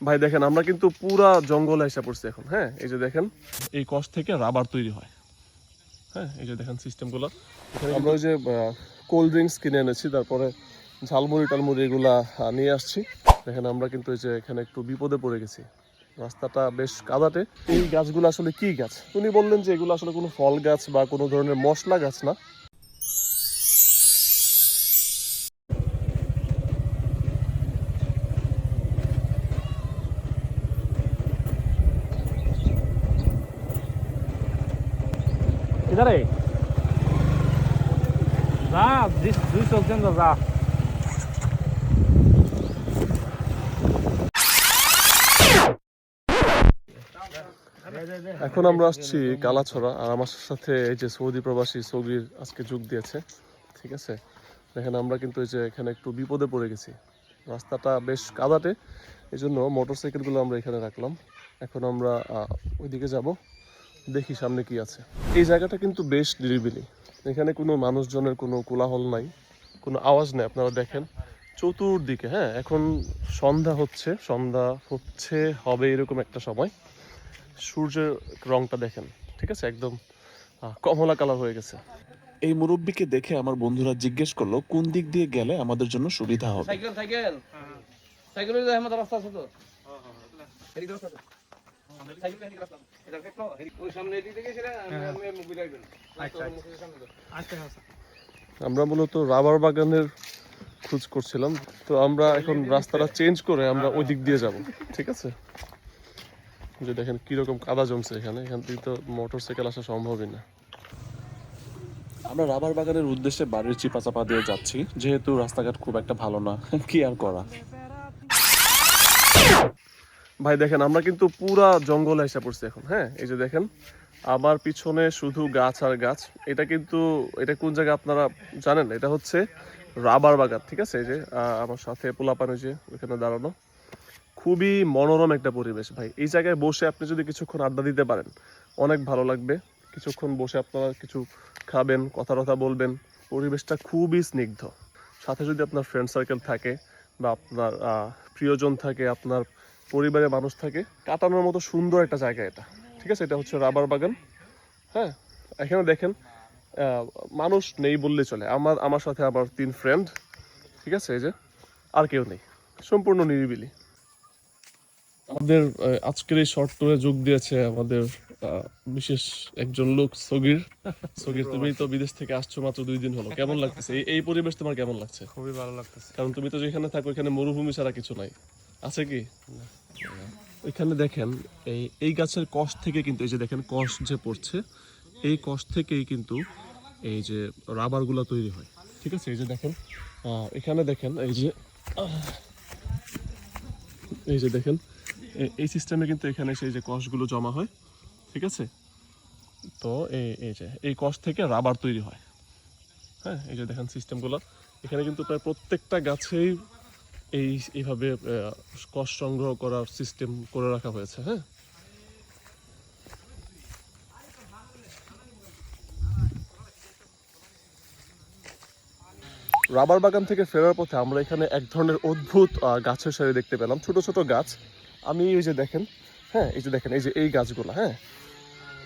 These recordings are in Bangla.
ভাই দেখেন আমরা কিন্তু পুরা জঙ্গলে এসে পড়ছি এখন হ্যাঁ? এই যে দেখেন। এই কষ থেকে রাবার তৈরি হয়। হ্যাঁ এই যে দেখেন সিস্টেমগুলো আমরা ওই যে কোল্ড ড্রিঙ্কস কিনে এনেছি তারপরে ঝালমুড়ি টালমুড়ি এগুলা নিয়ে আসছি। দেখেন আমরা কিন্তু এই যে এখানে একটু বিপদে পড়ে গেছি। রাস্তাটা বেশ কাদাটে। এই গাছগুলো আসলে কি গাছ? উনি বললেন যে এগুলো আসলে কোনো ফল গাছ বা কোনো ধরনের মশলা গাছ না। যা দুই যা এখন আমরা আসছি কালাছড়া, আর আমার সাথে এই যে সৌদি প্রবাসী সৌদির আজকে যোগ দিয়েছে, ঠিক আছে? দেখেন, আমরা কিন্তু এই যে এখানে একটু বিপদে পড়ে গেছি। রাস্তাটা বেশ কাদাটে এই জন্য মোটরসাইকেলগুলো আমরা এখানে রাখলাম। এখন আমরা ওইদিকে যাব। দেখি সামনে কি আছে। এই জায়গাটা কিন্তু বেশ নিরিবিলি। এখানে কোনো মানুষজনের কোনো কোলাহল নাই কোনো আওয়াজ নেই আপনারা দেখেন। চতুর্দিকে হ্যাঁ এখন সন্ধ্যা হচ্ছে সন্ধ্যা হচ্ছে হবে এরকম একটা সময়। সূর্যের রংটা দেখেন ঠিক আছে একদম কমলা কালার হয়ে গেছে। এই মুরব্বীকে দেখে আমার বন্ধুরা জিজ্ঞেস করল কোন দিক দিয়ে গেলে আমাদের জন্য সুবিধা হবে? Cycle cycle. তো সাইকেল রাস্তা আছে। এটা দেখো, এদিকে- ওই সামনে এদিক থেকে সেটা আমি আমি মুভি রাখবেন আচ্ছা, মুখের সামনে তো। আমরা মূলত রাবার বাগানের খোঁজ করছিলাম। তো আমরা এখন রাস্তাটা চেঞ্জ করে আমরা ওই দিক দিয়ে যাব, ঠিক আছে? যে দেখেন কীরকম কাদা জমছে এখানে, এখান থেকে তো মোটর সাইকেল আসা সম্ভবই না। আমরা রাবার বাগানের উদ্দেশ্যে বাড়ির চিপাচাপা দিয়ে যাচ্ছি, যেহেতু রাস্তাঘাট খুব একটা ভালো না, কি আর করা? ভাই, দেখেন, আমরা কিন্তু পুরা জঙ্গলে এসে পড়ছি এখন হ্যাঁ? এই যে দেখেন আমার পিছনে শুধু গাছ আর গাছ। এটা কিন্তু, এটা কোন জায়গা আপনারা জানেন? এটা হচ্ছে রাবার বাগান, ঠিক আছে? এই যে আমার সাথে পোলাপান যে, ওইখানে দাঁড়ানো। খুবই মনোরম একটা পরিবেশ, ভাই। এই জায়গায় বসে আপনি যদি কিছুক্ষণ আড্ডা দিতে পারেন, অনেক ভালো লাগবে। কিছুক্ষণ বসে আপনারা কিছু খাবেন, কথা কথা বলবেন। পরিবেশটা খুবই স্নিগ্ধ। সাথে যদি আপনার ফ্রেন্ড সার্কেল থাকে বা আপনার প্রিয়জন থাকে, আপনার পরিবারের মানুষ থাকে। কাটানোর মতো সুন্দর একটা জায়গা এটা। ঠিক আছে? এটা হচ্ছে রাবার বাগান। হ্যাঁ? এখানে দেখেন মানুষ নেই বললে চলে। আমার আমার সাথে আমার তিন ফ্রেন্ড ঠিক আছে? এই যে আর কেউ নেই। সম্পূর্ণ নিরিবিলি। আমাদের আজকের এই শর্ট টুরে যোগ দিয়েছে আমাদের আহ, বিশেষ একজন লোক সগির। সগির তুমি তো বিদেশ থেকে আসছো মাত্র দুই দিন হলো। কেমন লাগতেছে? এই- এই পরিবেশ তোমার কেমন লাগছে? খুবই ভালো লাগতেছে। কারণ তুমি তো যেখানে থাকো এখানে মরুভূমি ছাড়া কিছু নাই। আছে কি? এখানে দেখেন, এই এই গাছের কষ থেকে কিন্তু, এই যে দেখেন, কষ যে পড়ছে, এই কষ থেকেই কিন্তু এই যে রাবারগুলো তৈরি হয়। ঠিক আছে? এই যে দেখেন এখানে দেখেন, এই যে এই যে দেখেন এই সিস্টেমে কিন্তু এখানে সেই যে কষগুলো জমা হয়। ঠিক আছে? তো এই এই যে, এই কষ থেকে রাবার তৈরি হয়। হ্যাঁ এই যে দেখেন সিস্টেমগুলো এখানে কিন্তু প্রায় প্রত্যেকটা গাছেই এই এইভাবে কষ সংগ্রহ করার সিস্টেম করে রাখা হয়েছে হ্যাঁ? রাবার বাগান থেকে ফেরার পথে আমরা এখানে এক ধরনের অদ্ভুত গাছের সারি দেখতে পেলাম। ছোট ছোট গাছ। আমি এই যে দেখেন হ্যাঁ এই যে দেখেন, এই যে এই গাছগুলো হ্যাঁ?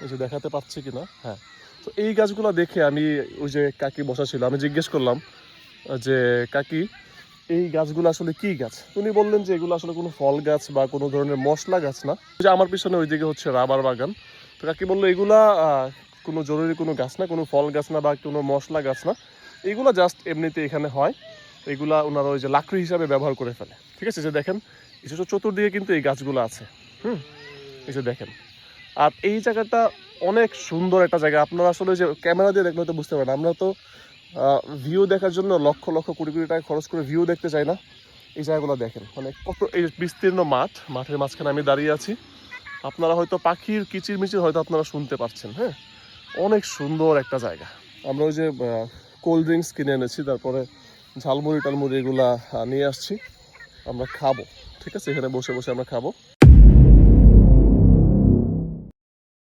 এই যে দেখাতে পাচ্ছি কিনা? হ্যাঁ। তো এই গাছগুলো দেখে আমি ওই যে কাকি বসা ছিল, আমি জিজ্ঞেস করলাম যে কাকি এই গাছগুলো আসলে কি গাছ? উনি বললেন যে এগুলো আসলে কোনো ফল গাছ বা কোনো ধরনের মশলা গাছ না। যে আমার পিছনে ওইদিকে হচ্ছে রাবার বাগান। তো কাকি বলল, এগুলা কোনো জরুরি কোনো গাছ না, কোনো ফল গাছ না বা কোনো মশলা গাছ না। এগুলো জাস্ট এমনিতে এখানে হয়। এগুলা ওনারা ওই যে লাকড়ি হিসাবে ব্যবহার করে ফেলে। ঠিক আছে? যে দেখেন যে চতুর্দিকে কিন্তু এই গাছগুলো আছে। হুম? যে দেখেন। আর এই জায়গাটা অনেক সুন্দর একটা জায়গা। আপনারা আসলে যে ক্যামেরা দিয়ে দেখলে তো বুঝতে পারেন আমরা তো ভিউ দেখার জন্য লক্ষ লক্ষ কোটি কোটি টাকা খরচ করে ভিউ দেখতে চাই না। এই জায়গাগুলো দেখেন মানে কত এই বিস্তীর্ণ মাঠ, মাঠের মাঝখানে আমি দাঁড়িয়ে আছি। আপনারা হয়তো পাখির কিচির মিচির হয়তো আপনারা শুনতে পাচ্ছেন হ্যাঁ? অনেক সুন্দর একটা জায়গা। আমরা ওই যে কোল্ড ড্রিঙ্কস কিনে এনেছি, তারপরে ঝালমুড়ি টালমুড়ি এগুলা নিয়ে আসছি। আমরা খাব, ঠিক আছে? এখানে বসে বসে আমরা খাব।